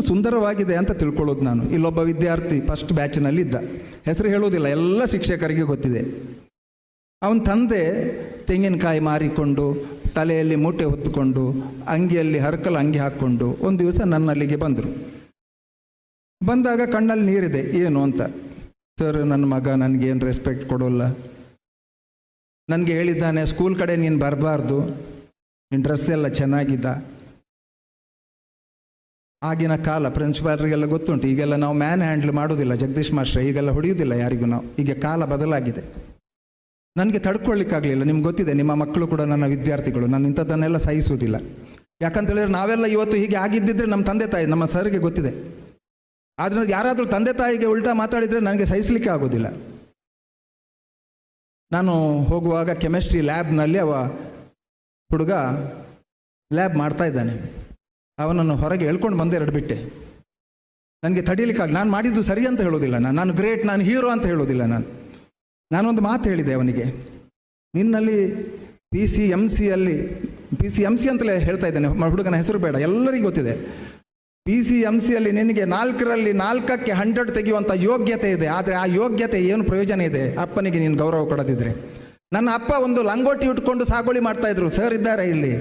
ಎಷ್ಟು ಸುಂದರವಾಗಿದೆ ಅಂತ ತಿಳ್ಕೊಳ್ಳೋದು ನಾನು. ಇಲ್ಲೊಬ್ಬ ವಿದ್ಯಾರ್ಥಿ ಫಸ್ಟ್ ಬ್ಯಾಚ್ನಲ್ಲಿ ಇದ್ದ ಹೆಸರು ಹೇಳೋದಿಲ್ಲ ಎಲ್ಲ ಶಿಕ್ಷಕರಿಗೆ ಗೊತ್ತಿದೆ. ಅವನ ತಂದೆ ತೆಂಗಿನಕಾಯಿ ಮಾರಿಕೊಂಡು, ತಲೆಯಲ್ಲಿ ಮೂಟೆ ಹೊತ್ತುಕೊಂಡು, ಅಂಗಿಯಲ್ಲಿ ಹರಕಲು ಅಂಗಿ ಹಾಕ್ಕೊಂಡು ಒಂದು ದಿವಸ ನನ್ನಲ್ಲಿಗೆ ಬಂದರು. ಬಂದಾಗ ಕಣ್ಣಲ್ಲಿ ನೀರಿದೆ, ಏನು ಅಂತ. ಸರ್, ನನ್ನ ಮಗ ನನಗೇನು ರೆಸ್ಪೆಕ್ಟ್ ಕೊಡೋಲ್ಲ. ನನಗೆ ಹೇಳಿದ್ದಾನೆ ಸ್ಕೂಲ್ ಕಡೆ ನೀನು ಬರಬಾರ್ದು. ನಿನ್ನ ಡ್ರೆಸ್ ಎಲ್ಲ ಚೆನ್ನಾಗಿದ್ದ. ಆಗಿನ ಕಾಲ ಪ್ರಿನ್ಸಿಪಾಲ್ರಿಗೆಲ್ಲ ಗೊತ್ತುಂಟು, ಈಗೆಲ್ಲ ನಾವು ಮ್ಯಾನ್ ಹ್ಯಾಂಡ್ಲ್ ಮಾಡೋದಿಲ್ಲ ಜಗದೀಶ್ ಮಾಸ್ಟರ್, ಈಗೆಲ್ಲ ಹೊಡೆಯುವುದಿಲ್ಲ ಯಾರಿಗೂ ನಾವು. ಈಗ ಕಾಲ ಬದಲಾಗಿದೆ. ನನಗೆ ತಡ್ಕೊಳ್ಳಿಕ್ಕಾಗಲಿಲ್ಲ ನಿಮ್ಗೆ ಗೊತ್ತಿದೆ, ನಿಮ್ಮ ಮಕ್ಕಳು ಕೂಡ ನನ್ನ ವಿದ್ಯಾರ್ಥಿಗಳು, ನಾನು ಇಂಥದ್ದನ್ನೆಲ್ಲ ಸಹಿಸುವುದಿಲ್ಲ. ಯಾಕಂತ ಹೇಳಿದ್ರೆ ನಾವೆಲ್ಲ ಇವತ್ತು ಹೀಗೆ ಆಗಿದ್ದಿದ್ರೆ ನಮ್ಮ ತಂದೆ ತಾಯಿ, ನಮ್ಮ ಸರ್ಗೆ ಗೊತ್ತಿದೆ. ಆದರೆ ಯಾರಾದರೂ ತಂದೆ ತಾಯಿಗೆ ಉಲ್ಟಾ ಮಾತಾಡಿದರೆ ನನಗೆ ಸಹಿಸಲಿಕ್ಕೆ ಆಗೋದಿಲ್ಲ. ನಾನು ಹೋಗುವಾಗ ಕೆಮಿಸ್ಟ್ರಿ ಲ್ಯಾಬ್ನಲ್ಲಿ ಅವ ಹುಡುಗ ಲ್ಯಾಬ್ ಮಾಡ್ತಾ ಇದ್ದಾನೆ. ಅವನನ್ನು ಹೊರಗೆ ಎಳ್ಕೊಂಡು ಬಂದೆ ಎರಡು ಬಿಟ್ಟೆ. ನನಗೆ ತಡೀಲಿಕ್ಕಾಗ, ನಾನು ಮಾಡಿದ್ದು ಸರಿ ಅಂತ ಹೇಳೋದಿಲ್ಲ ನಾನು. ನಾನು ಗ್ರೇಟ್, ನಾನು ಹೀರೋ ಅಂತ ಹೇಳೋದಿಲ್ಲ ನಾನು. ನಾನೊಂದು ಮಾತು ಹೇಳಿದೆ ಅವನಿಗೆ. ನಿನ್ನಲ್ಲಿ ಪಿ ಸಿ ಎಂ ಸಿಯಲ್ಲಿ ಪಿ ಸಿ ಎಂ ಸಿ ಅಂತಲೇ ಹೇಳ್ತಾ ಇದ್ದೇನೆ ಹುಡುಗನ ಹೆಸರು ಬೇಡ, ಎಲ್ಲರಿಗೂ ಗೊತ್ತಿದೆ. ಪಿ ಸಿ ಎಂ ಸಿಯಲ್ಲಿ ನಿನಗೆ ನಾಲ್ಕರಲ್ಲಿ ನಾಲ್ಕಕ್ಕೆ ಹಂಡ್ರೆಡ್ ತೆಗೆಯುವಂಥ ಯೋಗ್ಯತೆ ಇದೆ, ಆದರೆ ಆ ಯೋಗ್ಯತೆ ಏನು ಪ್ರಯೋಜನ ಇದೆ? ಅಪ್ಪನಿಗೆ ನೀನು ಗೌರವ ಕೊಡದಿದ್ರೆ. ನನ್ನ ಅಪ್ಪ ಒಂದು ಲಂಗೋಟಿ ಉಟ್ಕೊಂಡು ಸಾಗುವಳಿ ಮಾಡ್ತಾ ಇದ್ರು, ಸರ್ ಇದ್ದಾರೆ ಇಲ್ಲಿ.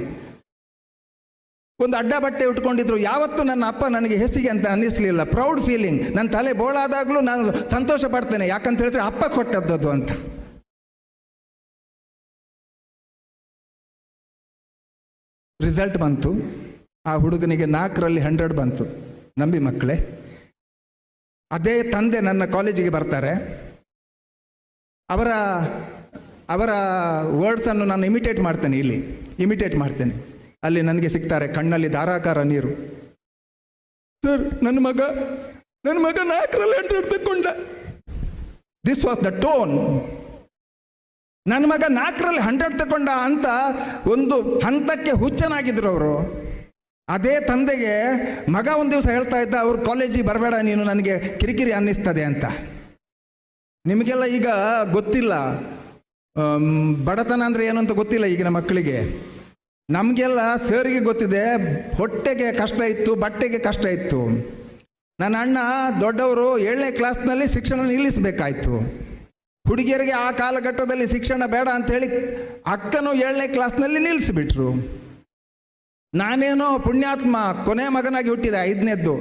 ಒಂದು ಅಡ್ಡ ಬಟ್ಟೆ ಉಟ್ಕೊಂಡಿದ್ರು, ಯಾವತ್ತೂ ನನ್ನ ಅಪ್ಪ ನನಗೆ ಹೆಸಿಗೆ ಅಂತ ಅನ್ನಿಸ್ಲಿಲ್ಲ. ಪ್ರೌಡ್ ಫೀಲಿಂಗ್ ನನ್ನ ತಲೆ ಬೋಳಾದಾಗಲೂ ನಾನು ಸಂತೋಷ ಪಡ್ತೇನೆ. ಯಾಕಂತ ಹೇಳಿದ್ರೆ ಅಪ್ಪ ಕೊಟ್ಟದ್ದು ಅಂತ. ರಿಸಲ್ಟ್ ಬಂತು. ಆ ಹುಡುಗನಿಗೆ ನಾಲ್ಕರಲ್ಲಿ ಹಂಡ್ರೆಡ್ ಬಂತು. ನಂಬಿ ಮಕ್ಕಳೇ. ಅದೇ ತಂದೆ ನನ್ನ ಕಾಲೇಜಿಗೆ ಬರ್ತಾರೆ. ಅವರ ಅವರ ವರ್ಡ್ಸನ್ನು ನಾನು ಇಮಿಟೇಟ್ ಮಾಡ್ತೇನೆ ಇಲ್ಲಿ. ಇಮಿಟೇಟ್ ಮಾಡ್ತೇನೆ. ಅಲ್ಲಿ ನನಗೆ ಸಿಗ್ತಾರೆ ಕಣ್ಣಲ್ಲಿ ಧಾರಾಕಾರ ನೀರು. ಸರ್ ನನ್ನ ಮಗ ನನ್ನ ಮಗ ನಾಲ್ಕರಲ್ಲಿ ಹಂಡ್ರೆಡ್ ತಕ್ಕೊಂಡ ದಿಸ್ ವಾಸ್ ದ ಟೋನ್ ನನ್ನ ಮಗ ನಾಲ್ಕರಲ್ಲಿ ಹಂಡ್ರೆಡ್ ತಗೊಂಡ ಅಂತ ಒಂದು ಹಂತಕ್ಕೆ ಹುಚ್ಚನಾಗಿದ್ರು ಅವರು. ಅದೇ ತಂದೆಗೆ ಮಗ ಒಂದು ದಿವಸ ಹೇಳ್ತಾ ಇದ್ದ ಅವ್ರು ಕಾಲೇಜಿಗೆ ಬರಬೇಡ ನೀನು ನನಗೆ ಕಿರಿಕಿರಿ ಅನ್ನಿಸ್ತದೆ ಅಂತ. ನಿಮಗೆಲ್ಲ ಈಗ ಗೊತ್ತಿಲ್ಲ. ಬಡತನ ಅಂದರೆ ಏನು ಅಂತ ಗೊತ್ತಿಲ್ಲ ಈಗಿನ ಮಕ್ಕಳಿಗೆ. ನಮಗೆಲ್ಲ ಸರಿಗೆ ಗೊತ್ತಿದೆ, ಹೊಟ್ಟೆಗೆ ಕಷ್ಟ ಇತ್ತು, ಬಟ್ಟೆಗೆ ಕಷ್ಟ ಇತ್ತು. ನನ್ನ ಅಣ್ಣ ದೊಡ್ಡವರು ಏಳನೇ ಕ್ಲಾಸ್ನಲ್ಲಿ ಶಿಕ್ಷಣ ನಿಲ್ಲಿಸಬೇಕಾಯಿತು. ಹುಡುಗಿಯರಿಗೆ ಆ ಕಾಲಘಟ್ಟದಲ್ಲಿ ಶಿಕ್ಷಣ ಬೇಡ ಅಂತ ಹೇಳಿ ಅಕ್ಕನು ಏಳನೇ ಕ್ಲಾಸ್ನಲ್ಲಿ ನಿಲ್ಲಿಸಿಬಿಟ್ರು. ನಾನೇನೋ ಪುಣ್ಯಾತ್ಮ, ಕೊನೆ ಮಗನಾಗಿ ಹುಟ್ಟಿದೆ, ಐದನೇದ್ದು.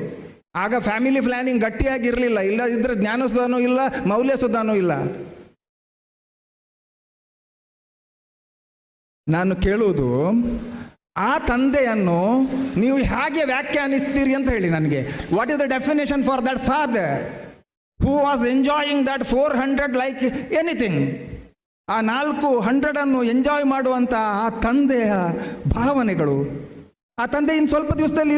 ಆಗ ಫ್ಯಾಮಿಲಿ ಪ್ಲಾನಿಂಗ್ ಗಟ್ಟಿಯಾಗಿರಲಿಲ್ಲ ಇಲ್ಲ ಇದ್ರೆ ಜ್ಞಾನ ಸುಧಾನೂ ಇಲ್ಲ ಮೌಲ್ಯ ಸುಧಾನೂ ಇಲ್ಲ. ನಾನು ಕೇಳುವುದು, ಆ ತಂದೆಯನ್ನು ನೀವು ಹೇಗೆ ವ್ಯಾಖ್ಯಾನಿಸ್ತೀರಿ ಅಂತ ಹೇಳಿ ನನಗೆ. What is the definition for that father who was enjoying that four hundred like anything ಆ ನಾಲ್ಕು ಹಂಡ್ರೆಡನ್ನು ಎಂಜಾಯ್ ಮಾಡುವಂಥ ಆ ತಂದೆಯ ಭಾವನೆಗಳು. ಆ ತಂದೆ ಇನ್ನು ಸ್ವಲ್ಪ ದಿವಸದಲ್ಲಿ